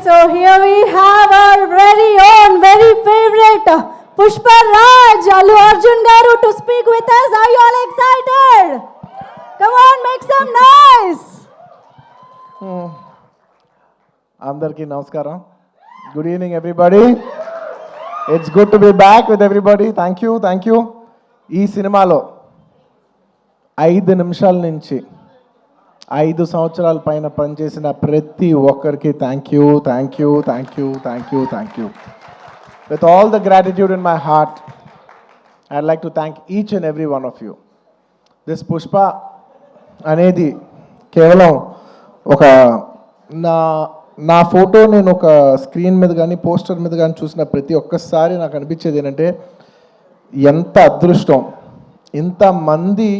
so here we have our very own, very favorite Pushpa Raj Allu Arjun Garu to speak with us. Are you all excited? Come on, make some noise. అందరికీ నమస్కారం good evening everybody it's good to be back with everybody thank you thank you ఈ సినిమాలో ఐదు నిమిషాల నుంచి ఐదు సంవత్సరాల పైన పనిచేసిన ప్రతి ఒక్కరికి thank you thank you thank you thank you thank you with all the gratitude in my heart I like to thank each and every one of you this Pushpa అనేది కేవలం ఒక నా నా ఫోటో నేను ఒక స్క్రీన్ మీద కానీ poster మీద కానీ చూసిన ప్రతి ఒక్కసారి నాకు అనిపించేది ఏంటంటే ఎంత అదృష్టం ఇంతమంది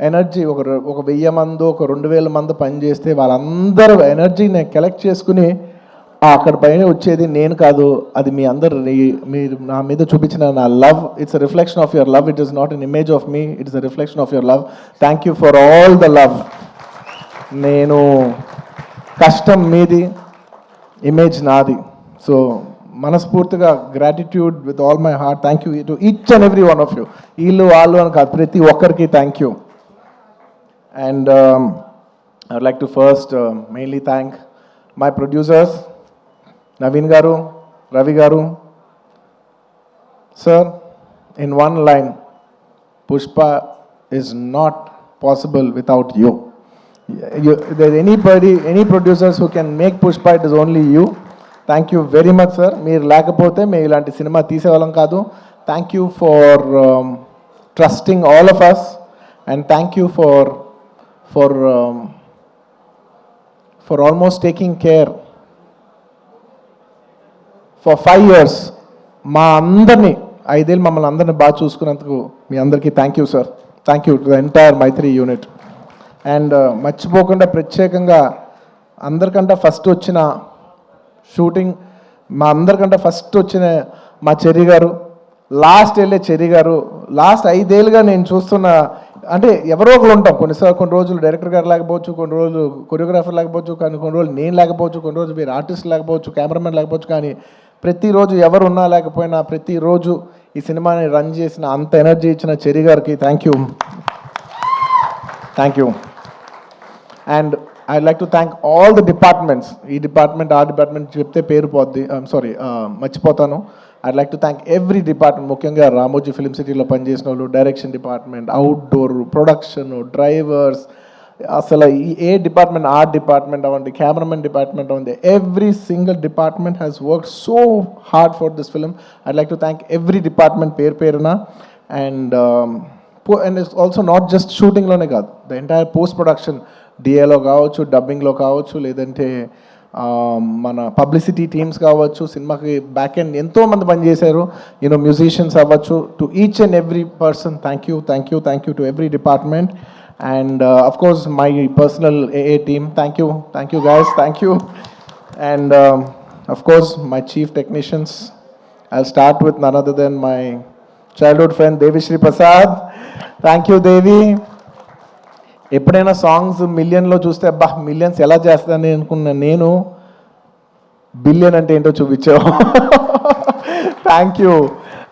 ఎనర్జీ ఒక ఒక వెయ్యి మంది ఒక రెండు వేల మంది పనిచేస్తే వాళ్ళందరూ ఎనర్జీ నేను కలెక్ట్ చేసుకుని అక్కడ పైన వచ్చేది నేను కాదు అది మీ అందరు మీరు నా మీద చూపించిన నా love it's reflection of your love it is not an image of me it's a reflection of your love thank you for all the love నేను కష్టం మీది ఇమేజ్ నాది. సో మనస్ఫూర్తిగా gratitude with all my heart thank you to each and every one of you వీళ్ళు వాళ్ళు అని కాదు ప్రతి ఒక్కరికి thank you And I would like to first mainly thank my producers Naveen garu Ravi garu sir in one line Pushpa is not possible without you. you there's anybody, any producers who can make Pushpa, it is only you. Thank you very much sir మీరు లేకపోతే మేము ఇలాంటి cinema తీసేవాళ్ళం కాదు thank you for trusting all of us and thank you for For for almost taking care for five years మా అందరినీ ఐదేళ్ళు మమ్మల్ని అందరినీ బాగా చూసుకున్నందుకు మీ అందరికీ thank you sir thank you to the entire Mythri unit and మర్చిపోకుండా ప్రత్యేకంగా అందరికంటే ఫస్ట్ వచ్చిన షూటింగ్ మా అందరికంటే ఫస్ట్ వచ్చిన మా చెరి గారు లాస్ట్ వెళ్ళే చెరి గారు లాస్ట్ ఐదేళ్ళుగా నేను చూస్తున్న అంటే ఎవరో ఒకరు ఉంటాం. కొన్నిసార్లు కొన్ని రోజులు డైరెక్టర్ గారు లేకపోవచ్చు కొన్ని రోజులు కొరియోగ్రాఫర్ లేకపోవచ్చు కానీ కొన్ని రోజులు నేను లేకపోవచ్చు కొన్ని రోజులు మీరు ఆర్టిస్ట్ లేకపోవచ్చు కెమెరామెన్ లేకపోవచ్చు కానీ ప్రతిరోజు ఎవరు ఉన్నా లేకపోయినా ప్రతిరోజు ఈ సినిమాని రన్ చేసిన అంత ఎనర్జీ ఇచ్చిన చెరి గారికి thank you thank you and I like to thank all the departments ఈ డిపార్ట్మెంట్ ఆ డిపార్ట్మెంట్ చెప్తే పేరు పోద్ది. సారీ మర్చిపోతాను. I like to thank every department ముఖ్యంగా రామోజీ ఫిలిం సిటీలో పనిచేసిన వాళ్ళు direction department outdoor production drivers అసలు ఏ డిపార్ట్మెంట్ ఆర్ట్ డిపార్ట్మెంట్ అవ్వండి కెమెరామెన్ డిపార్ట్మెంట్ అవ్వండి every single department has work so hard for this film I like to thank every department పేరు పేరున. And and it's also not just షూటింగ్లోనే కాదు the entire post production డిఏలో కావచ్చు డబ్బింగ్లో కావచ్చు లేదంటే మన పబ్లిసిటీ టీమ్స్ కావచ్చు సినిమాకి బ్యాక్ ఎండ్ ఎంతో మంది పనిచేశారు యూనో మ్యూజిషియన్స్ అవ్వచ్చు. To each and every person thank you thank you thank you to every department and of course my personal AA team thank you thank you guys thank you and of course my chief technicians I start with none other than my childhood friend Devi Sri Prasad thank you Devi ఎప్పుడైనా songs మిలియన్లో చూస్తే అబ్బా millions ఎలా చేస్తానని అనుకున్న నేను billion అంటే ఏంటో చూపించావు. Thank you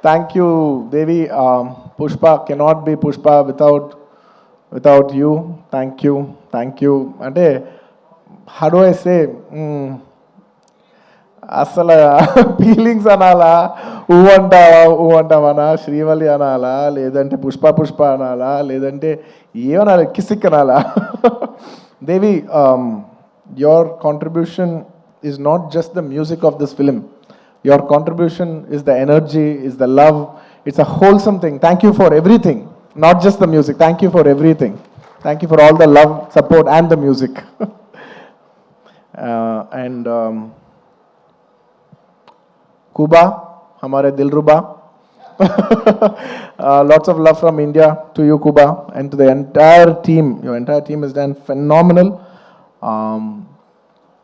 thank you Devi Pushpa cannot be Pushpa without without you thank you thank you అంటే హడో ఐసే అసలు ఫీలింగ్స్ అనాలా? ఊ అంటావా? ఊ అంటావనా శ్రీవల్లి అనాలా? లేదంటే పుష్ప పుష్ప అనాలా? లేదంటే ఏమనాలి? కిసిక్ అనాలా? Devi your contribution is not just the music of this film your contribution is the energy is the love it's a wholesome thing thank you for everything not just the music thank you for everything thank you for all the love support and the music and Kuba, हमारे दिलरुबा. uh, lots of love from India to you, Kuba, and to the entire team. Your entire team has done phenomenal. Um,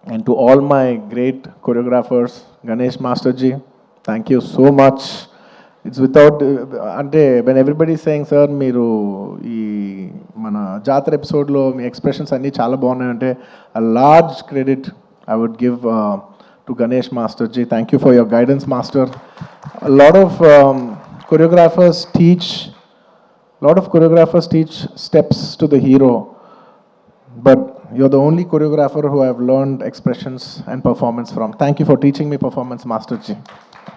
and to all my great choreographers, Ganesh Masterji, thank you so much. It's without, అంటే when everybody is saying, sir మీరు ఈ మన జాతర ఎపిసోడ్లో మీ expressions అన్నీ చాలా బాగున్నాయంటే a large credit I would give uh, to Ganesh Master Ji. Thank you for your guidance, Master. A lot of um, choreographers teach, a lot of choreographers teach steps to the hero, but you're the only choreographer who I've learned expressions and performance from. Thank you for teaching me performance, Master Ji.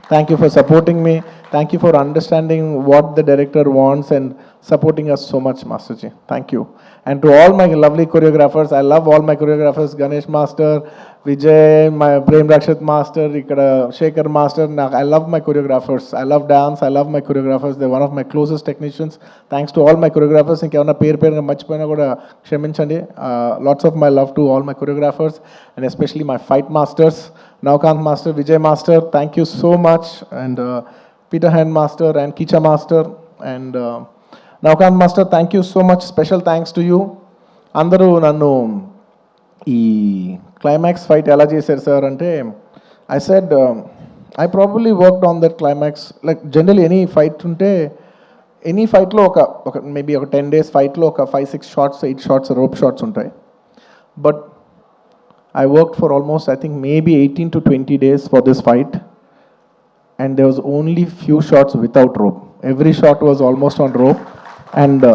Thank you for supporting me. Thank you for understanding what the director wants and supporting us so much, Master Ji. Thank you. And to all my lovely choreographers, I love all my choreographers, Ganesh Master, Vijay, my Prem Rakshat Master, Ikkada Shekhar Master. Now, I love my choreographers. I love dance. I love my choreographers. They're one of my closest technicians. Thanks to all my choreographers. ఇంకేమన్నా పేరు పేరుగా మర్చిపోయినా కూడా క్షమించండి lots of my love to all my choreographers and especially my fight masters Navakanth master Vijay master thank you so much and Peter Hein master and Kecha master and Navakanth master thank you so much special thanks to you అందరూ నన్ను ఈ climax fight ఎలా చేశారు sir అంటే I said I probably worked on that climax like general any fight ఉంటే any ఫైట్లో ఒక ఒక మేబీ ఒక టెన్ డేస్ ఫైట్లో ఒక five six shots eight shots rope shots ఉంటాయి. But I work for almost I think maybe eighteen to twenty days for this fight and they was only few shots without rope every shot was almost on rope and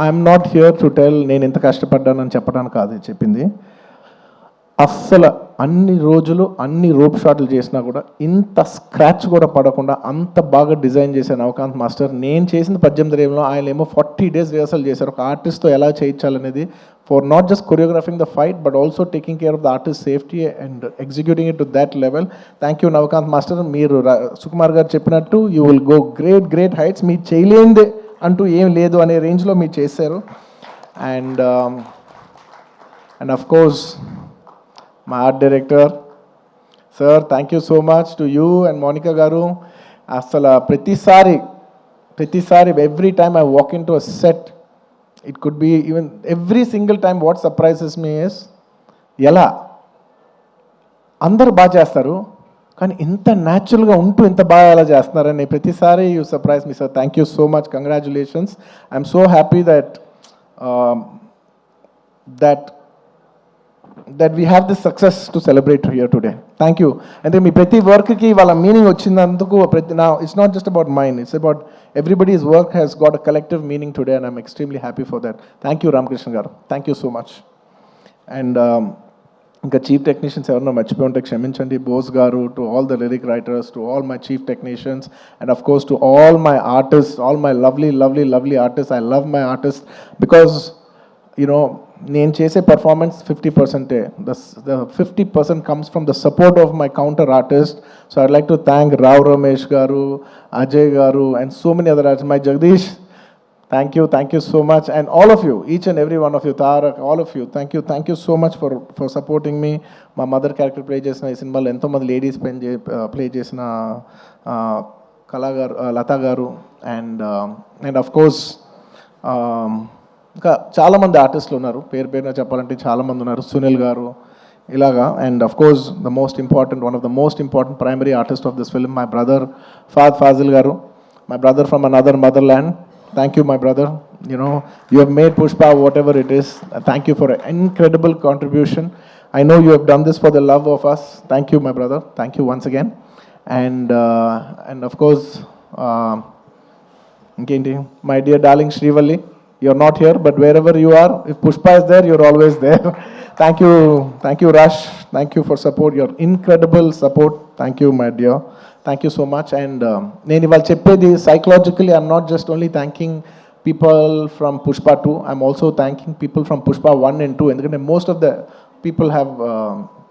I'm not here to tell నేను ఇంత కష్టపడ్డానని చెప్పడానికి కాదు చెప్పింది. అస్సలు అన్ని రోజులు అన్ని rope షాట్లు చేసినా కూడా ఇంత స్క్రాచ్ కూడా పడకుండా అంత బాగా డిజైన్ చేశాను నవకాంత్ మాస్టర్ నేను చేసిన పద్దెనిమిది రేపులో ఆయన ఏమో ఫార్టీ డేస్ రిహర్సల్ చేశారు. ఒక ఆర్టిస్ట్తో ఎలా చేయించాలనేది for not just choreographing the fight but also taking care of the artist safety and executing it to that level thank you Navakanth master. మీరు రా- సుకుమార్ గారు చెప్పినట్టు you will go great great heights మీరు చేయలేనిదే అంటూ ఏం లేదు అనే రేంజ్లో మీరు చేశారు. అండ్ అండ్ అఫ్ కోర్స్ మా art director sir thank you so much to you and Monica garu. అసలు ప్రతిసారి ప్రతిసారి every time I walk in to a set it could be even every single time what surprises me is ఎలా? అందరు బాగా చేస్తారు. కానీ ఇంత న్యాచురల్గా ఉంటూ ఇంత బాగా ఎలా చేస్తున్నారని ప్రతిసారి you surprise me sir thank you so much congratulations I'm so happy that that that we have this success to celebrate here today thank you అంటే మీ ప్రతి వర్క్కి వాళ్ళ మీనింగ్ వచ్చినందుకు ప్రతి నా it's not just about mind it's about everybody's work has got a collective meaning today and I'm extremely happy for that thank you Ramakrishna garu thank you so much and ఇంకా chief technicians ఎవరన్నా మర్చిపోయి ఉంటే క్షమించండి. Bose garu to all the lyric writers to all my chief technicians and of course to all my artist all my lovely lovely lovely artist I love my artist because you know నేను చేసే performance fifty పర్సెంటే the fifty percent comes from the support of my counter artist so I like to thank Rao Ramesh garu Ajay garu and so many other artist my Jagadish thank you thank you so much and all of you each and every one of you Tarak all of you thank you thank you so much for for supporting me మా mother character play చేసిన ఈ సినిమాలో ఎంతోమంది ladies పెన్ చే play చేసిన కళాగారు Latha garu. And and of course ఇంకా చాలామంది ఆర్టిస్టులు ఉన్నారు. పేరు పేరున చెప్పాలంటే చాలామంది ఉన్నారు. సునీల్ గారు ఇలాగా. And of course the most important one of the most important primary artist of this film my brother Fahd Faasil garu. My brother from another mother land Thank you, my brother. You know, you have made Pushpa whatever it is. Uh, thank you for an incredible contribution. I know you have done this for the love of us. Thank you, my brother. Thank you once again. And uh, and of course, uh, my dear darling Srivalli, you're not here, but wherever you are, if Pushpa is there, you're always there. thank you, thank you, Rush. Thank you for support. Your incredible support. Thank you, my dear. Thank you so much and నేను ఇవాళ చెప్పేది psychologically I'm not just only thanking people from Pushpa two I'm also thanking people from Pushpa one and two ఎందుకంటే most of the people have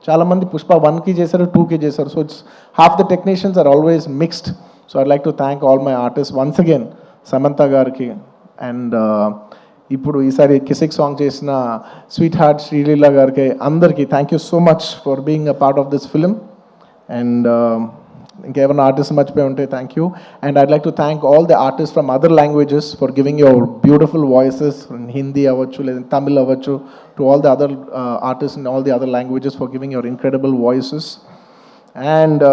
చాలామంది పుష్ప వన్కి చేశారు టూకి చేశారు. So it's half the technicians are always mixed so I like to thank all my artist once again Samantha గారికి. And ఇప్పుడు ఈసారి Kissik song చేసిన స్వీట్ హార్ట్ శ్రీలీల గారికి అందరికీ thank you so much for being a part of this film and ఇంకేమైనా artist మర్చిపోయి ఉంటే thank you and I'd like to thank all the artist from other languages for giving your beautiful voices Hindi అవ్వచ్చు లేదా తమిళ్ అవ్వచ్చు to all the other artist in all the other languages for giving your incredible voices and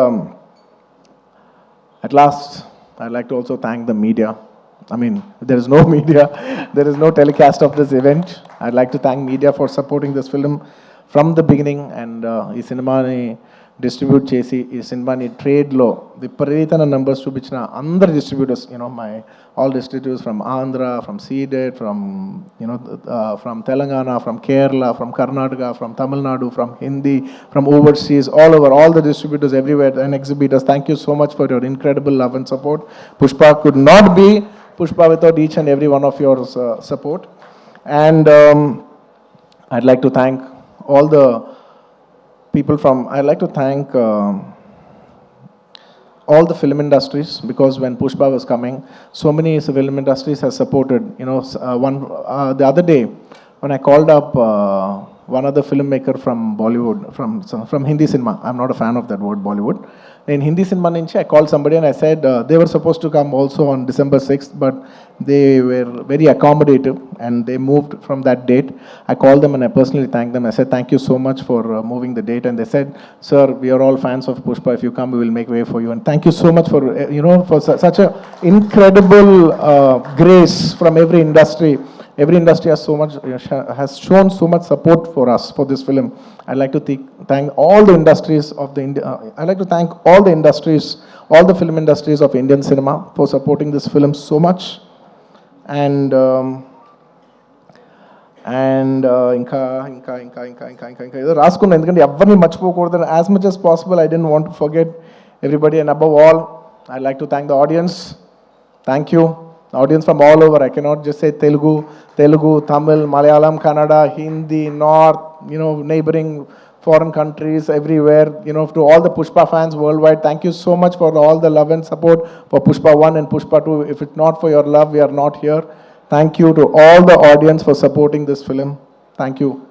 at last, I'd like to also thank the media. I mean, there is no media, there is no telecast of this event. I'd like to thank media for supporting this film. From the beginning and ఈ సినిమాని distribute చేసి ఈ సినిమాని ట్రేడ్లో విపరీతమైన numbers చూపించిన అందరు distributors you know my all distributors from Andhra from Ceded from you know from Telangana from Kerala from Karnataka from Tamil Nadu from Hindi from overseas all over all the distributors everywhere and exhibitors thank you so much for your incredible love and support Pushpa could not be Pushpa without each and every one of your support and um, I'd like to thank all the people from, I'd like to thank um, all the film industries because when Pushpa was coming, so many film industries have supported. You know, uh, one uh, the other day when I called up uh, one other filmmaker from Bollywood, from from Hindi cinema. I'm not a fan of that word Bollywood. In Hindi cinema, I called somebody and I said uh, they were supposed to come also on December 6th, but they were very accommodative and they moved from that date. I called them and I personally thanked them. I said, Thank you so much for uh, moving the date. And they said, Sir, we are all fans of Pushpa. If you come, we will make way for you. And thank you so much for, uh, you know, for su- such an incredible uh, grace from every industry Every industry has so much, uh, sh- has shown so much support for us for this film. I'd like to thi- thank all the industries of the, Indi- uh, I'd like to thank all the industries, all the film industries of Indian cinema for supporting this film so much. And um, and ఇంకా ఇంకా ఇంకా ఇంకా ఇంకా ఇంకా ఇంకా ఏదో రాసుకున్నాను ఎందుకంటే ఎవరిని మర్చిపోకూడదు as much as possible I don't want forget everybody and above all I like to thank the audience thank you audience from all over. I cannot just say Telugu, Telugu, Tamil, Malayalam, Kannada, Hindi, North, you know, neighboring foreign countries, everywhere, you know, to all the Pushpa fans worldwide. Thank you so much for all the love and support for Pushpa 1 and Pushpa 2. If it's not for your love, we are not here. Thank you to all the audience for supporting this film. Thank you.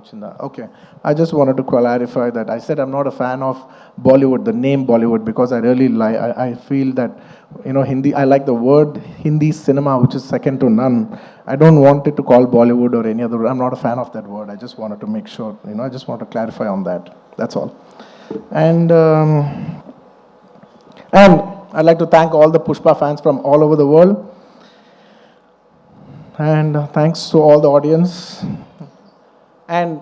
Chinda. Okay. I just wanted to clarify that. I said I'm not a fan of Bollywood, the name Bollywood, because I really like, I, feel that, you know, Hindi, I like the word Hindi cinema, which is second to none. I don't want it to call Bollywood or any other, I'm not a fan of that word. I just wanted to make sure, you know, I just want to clarify on that. That's all. And, um, and I'd like to thank all the Pushpa fans from all over the world. And uh, thanks to all the audience. And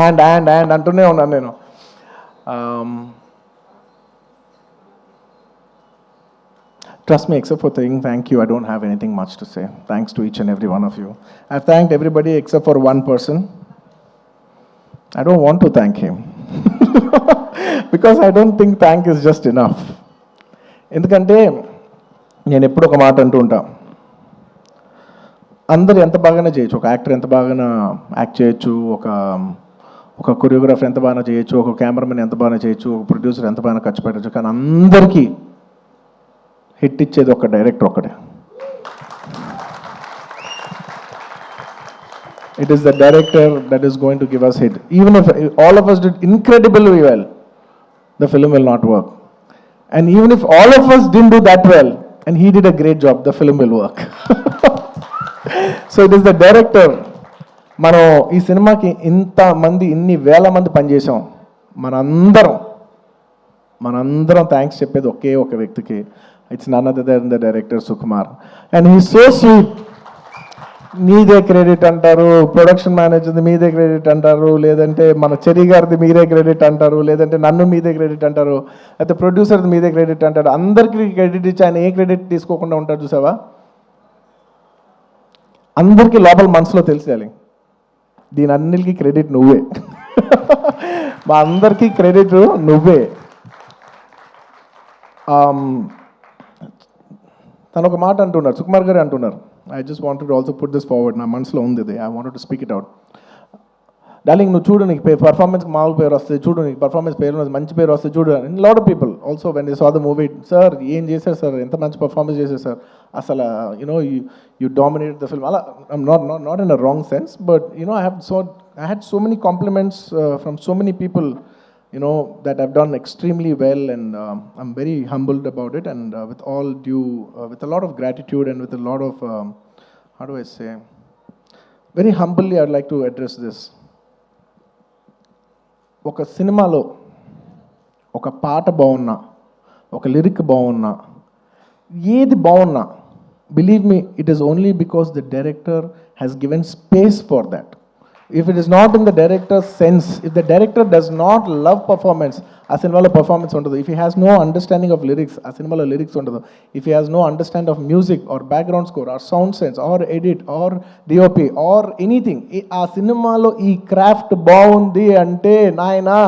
and and and అంటూనే ఉన్నాను నేను. Trust me except for thing thank you I don't have anything much to say thanks to each and every one of you I thank everybody except for one person I don't want to thank him because I don't think thank is just enough ఎందుకంటే నేను ఎప్పుడు ఒక మాట అంటూ ఉంటాను అందరు ఎంత బాగానే చేయొచ్చు. ఒక యాక్టర్ ఎంత బాగానే యాక్ట్ చేయొచ్చు. ఒక ఒక కొరియోగ్రాఫర్ ఎంత బాగా చేయొచ్చు. ఒక కెమెరామెన్ ఎంత బాగా చేయొచ్చు. ఒక ప్రొడ్యూసర్ ఎంత బాగా ఖర్చు పెట్టచ్చు. కానీ అందరికీ హిట్ ఇచ్చేది ఒక డైరెక్టర్ ఒక్కడే. It is the director that is going to give us hit even if all of us did incredibly well the film will not work and even if all of us didn't do that well and he did a great job the film will work so it is the director మనం ఈ సినిమాకి ఇంత మంది ఇన్ని వేల మంది పనిచేసాం మనందరం మనందరం థ్యాంక్స్ చెప్పేది ఒకే ఒక వ్యక్తికి. It's none other than the director Sukumar. And he so sweet మీదే క్రెడిట్ అంటారు. ప్రొడక్షన్ మేనేజర్ది మీదే క్రెడిట్ అంటారు. లేదంటే మన చెరి గారిది మీరే క్రెడిట్ అంటారు. లేదంటే నన్ను మీదే క్రెడిట్ అంటారు. అయితే ప్రొడ్యూసర్ది మీదే క్రెడిట్ అంటారు అందరికీ క్రెడిట్ ఇచ్చి ఆయన ఏ క్రెడిట్ తీసుకోకుండా ఉంటారు చూసావా? అందరికీ లోపల మనసులో తెలిసేయాలి. దీని అన్నిటికీ క్రెడిట్ నువ్వే. మా అందరికీ క్రెడిట్ నువ్వే. తను ఒక మాట అంటున్నారు సుకుమార్ గారు అంటున్నారు. I just wanted also put this forward నా మనసులో ఉంది ఇది. I wanted to speak it out darling నువ్వు చూడు నీకు పర్ఫార్మెన్స్ మామూలు పేరు వస్తుంది. చూడు నీకు పర్ఫార్మెన్స్ పేరు వస్తుంది, మంచి పేరు వస్తుంది. చూడు lot of people also when they saw the movie sir ఏం చేశారు సార్ ఎంత మంచి పర్ఫార్మెన్స్ చేశారు సార్ అసలు you know you you dominate the film అలా I'm not not not in a wrong sense but you know I have so I had so many compliments from so many people you know that I've done extremely well, and um, I'm very humbled about it. And uh, with all due, uh, with a lot of gratitude and with a lot of, um, how do I say, very humbly, I'd like to address this. ఒక సినిమాలో ఒక పాట బాగున్నా ఒక lyric బాగున్నా ఏది బాగున్నా believe me it is only because the director has given space for that if it is not in the director sense if the director does not love performance ఆ సినిమాలో పర్ఫార్మెన్స్ ఉండదు. If he has no understanding of lyrics ఆ సినిమాలో lyrics ఉండదు. If he has no understand of music or background score or sound sense or edit or DOP or anything ఆ సినిమాలో ఈ craft బాగుంది అంటే నాయనా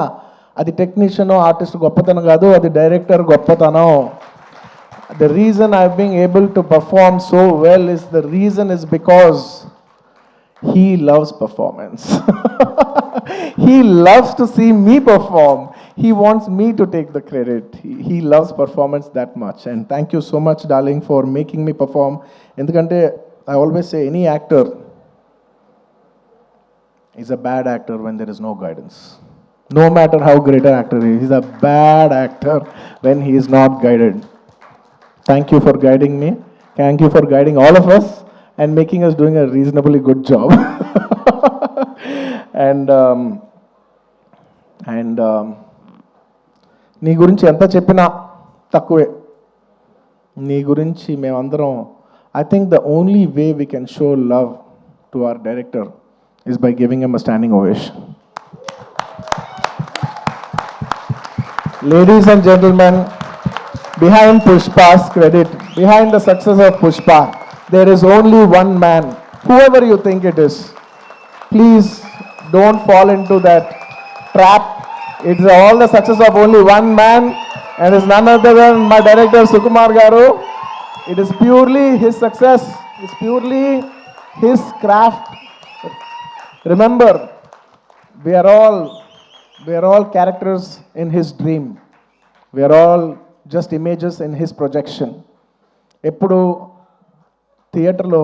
అది టెక్నీషియన్ ఆర్టిస్ట్ గొప్పతనం కాదు అది డైరెక్టర్ గొప్పతనం. The reason I've been able to perform so well is the reason is because he loves performance. he loves to see me perform. He wants me to take the credit. He, he loves performance that much. And thank you so much, darling, for making me perform. ఎందుకంటే I always say any actor is a bad actor when there is no guidance. No matter how great an actor is, he's a bad actor when he is not guided. Thank you for guiding me. Thank you for guiding all of us And making us doing a reasonably good job. and um, and um, నీ గురించి ఎంత చెప్పినా తక్కువే నీ గురించి మేమందరం I think the only way we can show love to our director is by giving em a standing ovation Ladies and gentlemen, behind Pushpa's credit, behind the success of Pushpa, there is only one man, whoever you think it is. Please don't fall into that trap. It's all the success of only one man, and it's none other than my director Sukumar Garu. It is purely his success, it's purely his craft. Remember, we are all we are all characters in his dream. We are all just images in his projection. ఎప్పుడు థియేటర్లో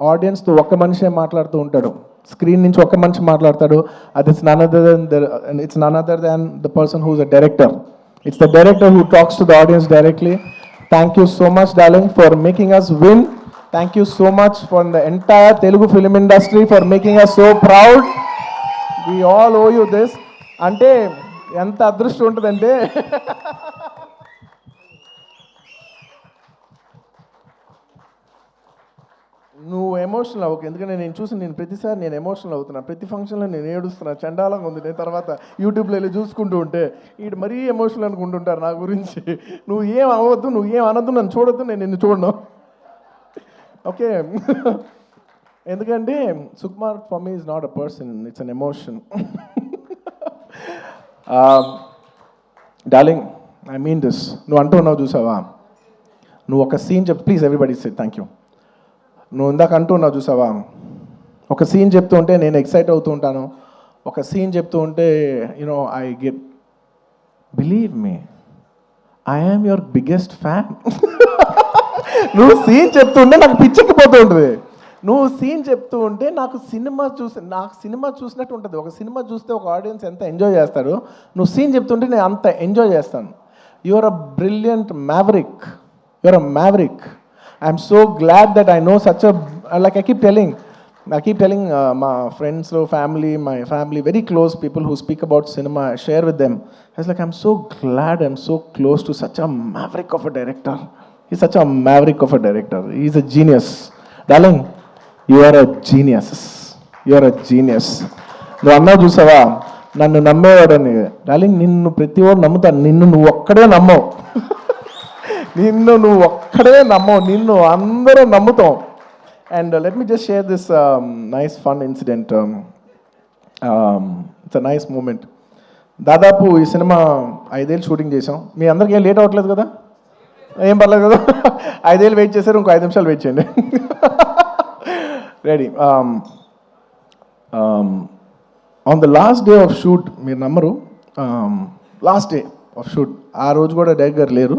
ఆడియన్స్తో ఒక్క మనిషే మాట్లాడుతూ ఉంటాడు. Screen నుంచి ఒక మనిషి మాట్లాడతాడు. అది it's none than it's none than the person who's a director it's the director who talks to the audience directly thank you so much darling for making us win thank you so much for the entire Telugu film industry for making us so proud we all owe you this అంటే ఎంత అదృష్టం ఉంటుందంటే నువ్వు emotional అవ్వకు. ఎందుకంటే నేను చూసి నేను ప్రతిసారి నేను ఎమోషనల్ అవుతున్నా. ప్రతి ఫంక్షన్లో నేను ఏడుస్తున్నా. చండాలంగా ఉంది. నేను తర్వాత యూట్యూబ్లో వెళ్ళి చూసుకుంటూ ఉంటే వీడు మరీ ఎమోషనల్ అనుకుంటుంటారు నా గురించి. నువ్వు ఏం అవ్వద్దు నువ్వు ఏం అనొద్దు నన్ను చూడొద్దు నేను నిన్ను చూడను. ఓకే. ఎందుకంటే Sukumar for me is not a person it's an emotion darling I mean this నువ్వు అంటూ ఉన్నావు చూసావా? నువ్వు ఒక సీన్ చెప్ please everybody say thank you నువ్వు ఇందాక అంటున్నావు చూసావా? ఒక సీన్ చెప్తూ ఉంటే నేను ఎక్సైట్ అవుతూ ఉంటాను. ఒక సీన్ చెప్తూ ఉంటే you know I get believe me I am your biggest fan నువ్వు సీన్ చెప్తుంటే నాకు పిచ్చెక్కిపోతూ ఉంటుంది. నువ్వు సీన్ చెప్తూ ఉంటే నాకు సినిమా చూసి నాకు సినిమా చూసినట్టు ఉంటుంది. ఒక సినిమా చూస్తే ఒక ఆడియన్స్ ఎంత ఎంజాయ్ చేస్తారు నువ్వు సీన్ చెప్తుంటే నేను అంత ఎంజాయ్ చేస్తాను. Your a brilliant maverick your a maverick I'm so glad that I know such a like I keep telling I keep telling uh, my friends, so family, my family, very close people who speak about cinema, I share with them. I was like, I'm so glad I'm so close to such a maverick of a director. He's such a maverick of a director. He's a genius. Darling, you are a genius. You are a genius. నువ్వు అన్నావు చూసావా నన్ను నమ్మేవాడని darling నిన్ను ప్రతి వాడు నమ్ముతాను నిన్ను నువ్వు ఒక్కడే నమ్మవు నిన్ను నువ్వు ఒక్కడే నమ్మవు నిన్ను అందరూ నమ్ముతాం. And let me just share this nice fun incident it's a nice moment దాదాపు ఈ సినిమా ఐదేళ్ళు షూటింగ్ చేసాం మీ అందరికీ ఏం లేట్ అవ్వట్లేదు కదా? ఏం పర్లేదు కదా? ఐదేళ్ళు వెయిట్ చేశారు ఇంకో ఐదు నిమిషాలు వెయిట్ చేయండి. Ready on the last day of shoot మీరు నమ్మరు లాస్ట్ డే ఆఫ్ షూట్ ఆ రోజు కూడా డైరెక్ట్ గారు లేరు.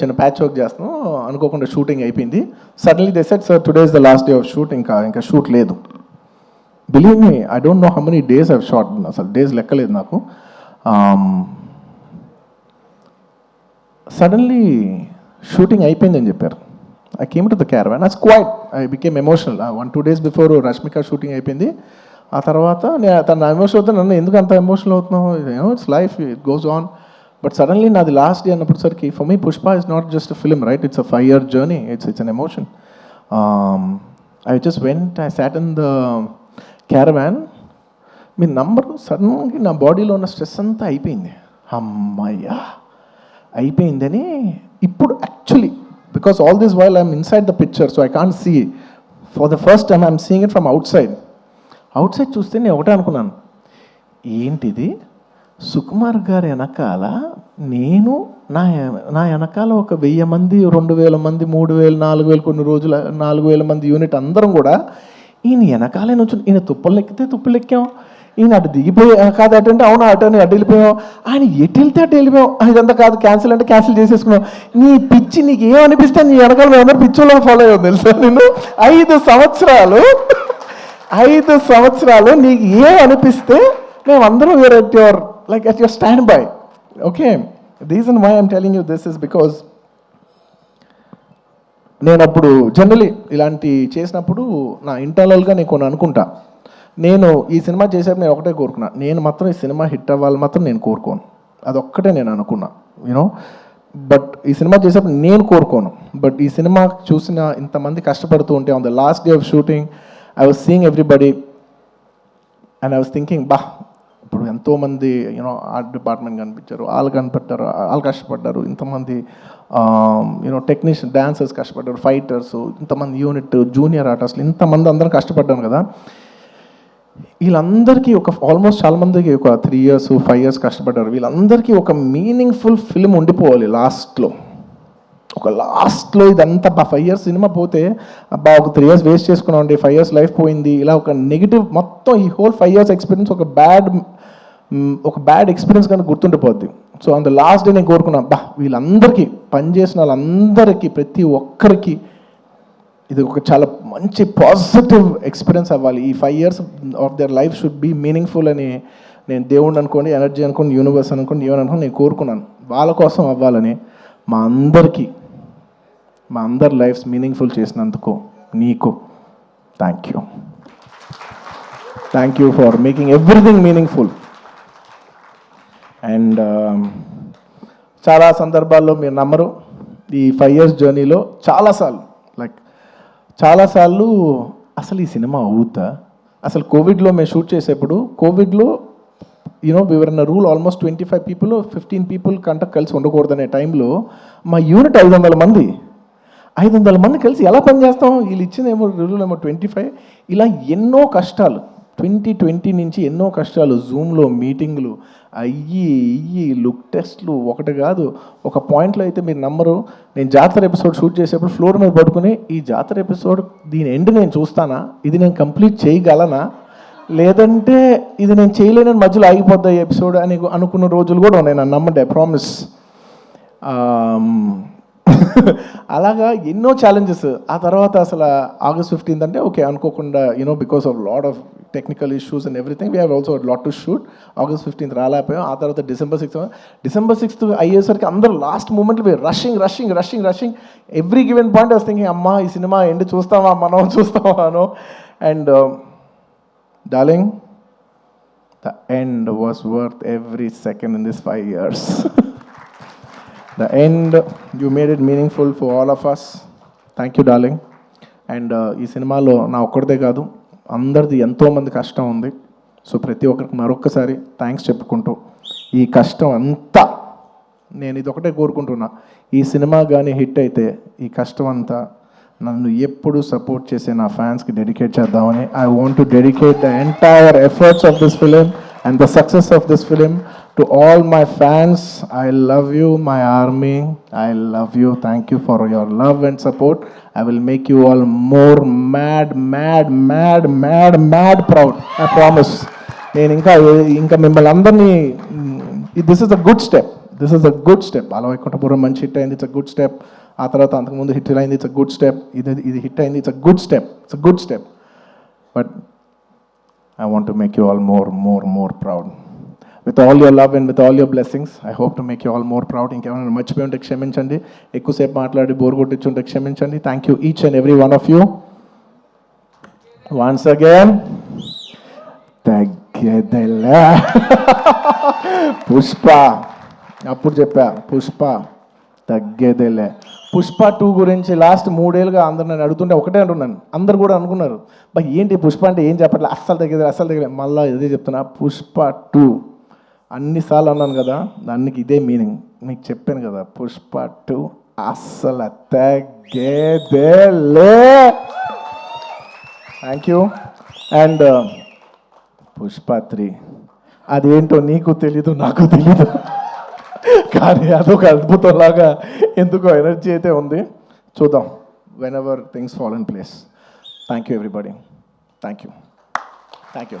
చిన్న ప్యాచ్ వర్క్ చేస్తున్నాం. అనుకోకుండా షూటింగ్ అయిపోయింది. Suddenly they said sir today is the last day of shoot ఇంకా ఇంకా షూట్ లేదు. Believe me I don't know how many days I've shot అసలు డేస్ లెక్కలేదు నాకు. Um, సడన్లీ షూటింగ్ అయిపోయిందని చెప్పారు. I came to the caravan as quiet I became emotional one two days before Rashmika shooting అయిపోయింది. ఆ తర్వాత నేను తన ఎమోషన్ అవుతాను నన్ను ఎందుకు అంత ఎమోషనల్ అవుతున్నావు? It's life it goes on but suddenly నాది last day అన్నప్పటిసరికి for me Pushpa is not just a film right it's a five year journey it's it's an emotion I just went I sat in the caravan me number సడన్గా నా బాడీలో ఉన్న stress అంతా అయిపోయింది. అమ్మయ్యా! అయిపోయిందని ఇప్పుడు actually because all this while I'm inside the picture so I can't see for the first time I'm seeing it from outside outside చూస్తే నేను ఒకటే అనుకున్నాను. ఏంటిది? సుకుమార్ గారి వెనకాల నేను నా నా వెనకాల ఒక వెయ్యి మంది రెండు వేల మంది మూడు వేలు నాలుగు వేలు కొన్ని రోజుల నాలుగు వేల మంది యూనిట్ అందరం కూడా ఈయన వెనకాలే నుంచి ఈయన తుప్పలు ఎక్కితే తుప్పలు ఎక్కాం. ఈయన అటు దిగిపోయి కాదు అటు అంటే అవును అటు అని అటు వెళ్ళిపోయాం. ఆయన ఎటు వెళ్తే అటు వెళ్ళిపోయాం. ఇదంతా కాదు క్యాన్సిల్ అంటే క్యాన్సిల్ చేసేసుకున్నాం. నీ పిచ్చి నీకు ఏమనిపిస్తే నీ వెనకాల మేమందరం పిచ్చిలో ఫాలో అయ్యాం తెలుసా నేను ఐదు సంవత్సరాలు ఐదు సంవత్సరాలు నీకు ఏం అనిపిస్తే మేమందరం వేరే like at like standby. Your standby okay I'm why you this is this is because నేను అప్పుడు జనరలీ ఇలాంటి చేసినప్పుడు నా ఇంటర్నల్గా నేను కొన్ని అనుకుంటా. నేను ఈ సినిమా చేసేప్పుడు నేను ఒకటే కోరుకున్నా. నేను మాత్రం ఈ సినిమా హిట్ అవ్వాలి మాత్రం నేను కోరుకోను. అదొక్కటే నేను అనుకున్నా యూనో బట్ ఈ సినిమా చేసేప్పుడు నేను కోరుకోను. బట్ ఈ సినిమా చూసిన ఇంతమంది కష్టపడుతూ ఉంటే on the last day of shooting I was seeing everybody and I was thinking బా ఇప్పుడు ఎంతోమంది యూనో ఆర్ట్ డిపార్ట్మెంట్ కనిపించారు వాళ్ళు కనిపెట్టారు వాళ్ళు కష్టపడ్డారు. ఇంతమంది యూనో టెక్నీషియన్ డాన్సర్స్ కష్టపడ్డారు ఫైటర్స్ ఇంతమంది యూనిట్ జూనియర్ ఆర్టిస్టులు ఇంతమంది అందరం కష్టపడ్డాను కదా. వీళ్ళందరికీ ఒక ఆల్మోస్ట్ చాలామందికి ఒక త్రీ ఇయర్స్ ఫైవ్ ఇయర్స్ కష్టపడ్డారు. వీళ్ళందరికీ ఒక మీనింగ్ఫుల్ ఫిల్మ్ ఉండిపోవాలి లాస్ట్లో ఒక లాస్ట్లో ఇదంతా ఫైవ్ ఇయర్స్ సినిమా పోతే అబ్బా ఒక త్రీ ఇయర్స్ వేస్ట్ చేసుకున్నాం ఫైవ్ ఇయర్స్ లైఫ్ పోయింది. ఇలా ఒక నెగిటివ్ మొత్తం ఈ హోల్ ఫైవ్ ఇయర్స్ ఎక్స్పీరియన్స్ ఒక బ్యాడ్ ఒక బ్యాడ్ ఎక్స్పీరియన్స్ కనుక గుర్తుండిపోద్ది. సో అంత లాస్ట్ డే నేను కోరుకున్నాను బా వీళ్ళందరికీ పనిచేసిన వాళ్ళందరికీ ప్రతి ఒక్కరికి ఇది ఒక చాలా మంచి పాజిటివ్ ఎక్స్పీరియన్స్ అవ్వాలి. ఈ five years of their life should be meaningful అని నేను దేవుడిని అనుకోండి ఎనర్జీ అనుకోండి యూనివర్స్ అనుకోండి ఏమని అనుకోండి నేను కోరుకున్నాను. వాళ్ళ కోసం అవ్వాలని మా అందరికీ మా అందరి లైఫ్స్ మీనింగ్ఫుల్ చేసినందుకు నీకు thank you thank you for making everything meaningful and um, చాలా సందర్భాల్లో మీరు నమ్మరు. ఈ ఫైవ్ ఇయర్స్ జర్నీలో చాలాసార్లు లైక్ చాలాసార్లు అసలు ఈ సినిమా అవుతా? అసలు కోవిడ్లో మేము షూట్ చేసేప్పుడు కోవిడ్లో యూనో వివరణ rule almost twenty five people fifteen people కంట కలిసి ఉండకూడదనే టైంలో మా యూనిట్ ఐదు వందల మంది. ఐదు వందల మంది కలిసి ఎలా పనిచేస్తాం వీళ్ళు ఇచ్చిన ఏమో రూల్ ఏమో ట్వంటీ ఫైవ్ ఇలా ఎన్నో కష్టాలు ట్వంటీ ట్వంటీ నుంచి ఎన్నో కష్టాలు జూమ్లో మీటింగ్లు అయ్యి ఇయ్యి లుక్ టెస్ట్లు ఒకటి కాదు. ఒక పాయింట్లో అయితే మీరు నమ్మరు. నేను జాతర ఎపిసోడ్ షూట్ చేసేప్పుడు ఫ్లోర్ మీద పడుకుని ఈ జాతర ఎపిసోడ్ దీని ఎండ్ నేను చూస్తానా? ఇది నేను కంప్లీట్ చేయగలనా? లేదంటే ఇది నేను చేయలేనని మధ్యలో ఆగిపోద్దా ఎపిసోడ్ అని అనుకున్న రోజులు కూడా ఉన్నాయి. నన్ను నమ్మండి ఐ ప్రామిస్ అలాగా ఎన్నో ఛాలెంజెస్ ఆ తర్వాత అసలు ఆగస్ట్ ఫిఫ్టీన్త్ అంటే ఓకే అనుకోకుండా you know because of lot of technical issues and everything we have also lot to shoot August fifteenth రాలేకపోయాం. ఆ తర్వాత డిసెంబర్ సిక్స్త్ డిసెంబర్ సిక్స్త్ అయ్యేసరికి అందరూ లాస్ట్ మూమెంట్లో rushing rushing rushing rushing every given point వస్తే thinking అమ్మా ఈ సినిమా end చూస్తావా మనం చూస్తామా and darling the end was worth every second in this five years the end you made it meaningful for all of us thank you darling and ఈ సినిమాలో నా ఒక్కడిదే కాదు అందరిది ఎంతోమంది కష్టం ఉంది. సో ప్రతి ఒక్కరికి మరొక్కసారి థ్యాంక్స్ చెప్పుకుంటూ ఈ కష్టం అంతా నేను ఇది ఒకటే కోరుకుంటున్నా. ఈ సినిమా కానీ హిట్ అయితే ఈ కష్టం అంతా నన్ను ఎప్పుడు సపోర్ట్ చేసే నా ఫ్యాన్స్కి డెడికేట్ చేద్దామని. I want to dedicate the entire efforts of this film and the success of this film to all my fans I love you my army I love you thank you for your love and support I will make you all more mad mad mad mad mad proud I promise నేను ఇంకా ఇంకా మిమ్మల్ని అందరినీ this is a good step this is a good step అలా వైకుంఠపురం మంచి hit అయింది. It's a good step ఆ తర్వాత అంతకుముందు హిట్ అయింది. ఇట్స్ అ గుడ్ స్టెప్ ఇది ఇది హిట్ అయింది. It's a good step it's a good step but I want to make you all more more more proud with all your love and with all your blessings I hope to make you all more proud ఇంకేమైనా మర్చిపోయి ఉంటే క్షమించండి. ఎక్కువసేపు మాట్లాడి bore కొట్టించుంటే క్షమించండి. Thank you each and every one of you once again తగ్గదలా? Pushpa. అప్పుడు చెప్పా పుష్ప తగ్గేదేలే? పుష్ప టూ గురించి లాస్ట్ మూడేళ్ళుగా అందరు నన్ను అడుగుతుంటే ఒకటే అంటున్నాను. అందరు కూడా అనుకున్నారు. బట్ ఏంటి పుష్ప అంటే ఏం చెప్పట్లే? అస్సలు తగ్గేది అస్సలు తగ్గలేదు మళ్ళీ ఇదే చెప్తున్నా పుష్ప టూ అన్నిసార్లు అన్నాను కదా దానికి ఇదే మీనింగ్ మీకు చెప్పాను కదా పుష్ప టూ అస్సలు తగ్గేదేలే. Thank you and Pushpa three అదేంటో నీకు తెలీదు నాకు తెలీదు. కానీ అదొక అద్భుతంలాగా ఎందుకో ఎనర్జీ అయితే ఉంది. చూద్దాం. Whenever things fall in place thank you everybody thank you thank you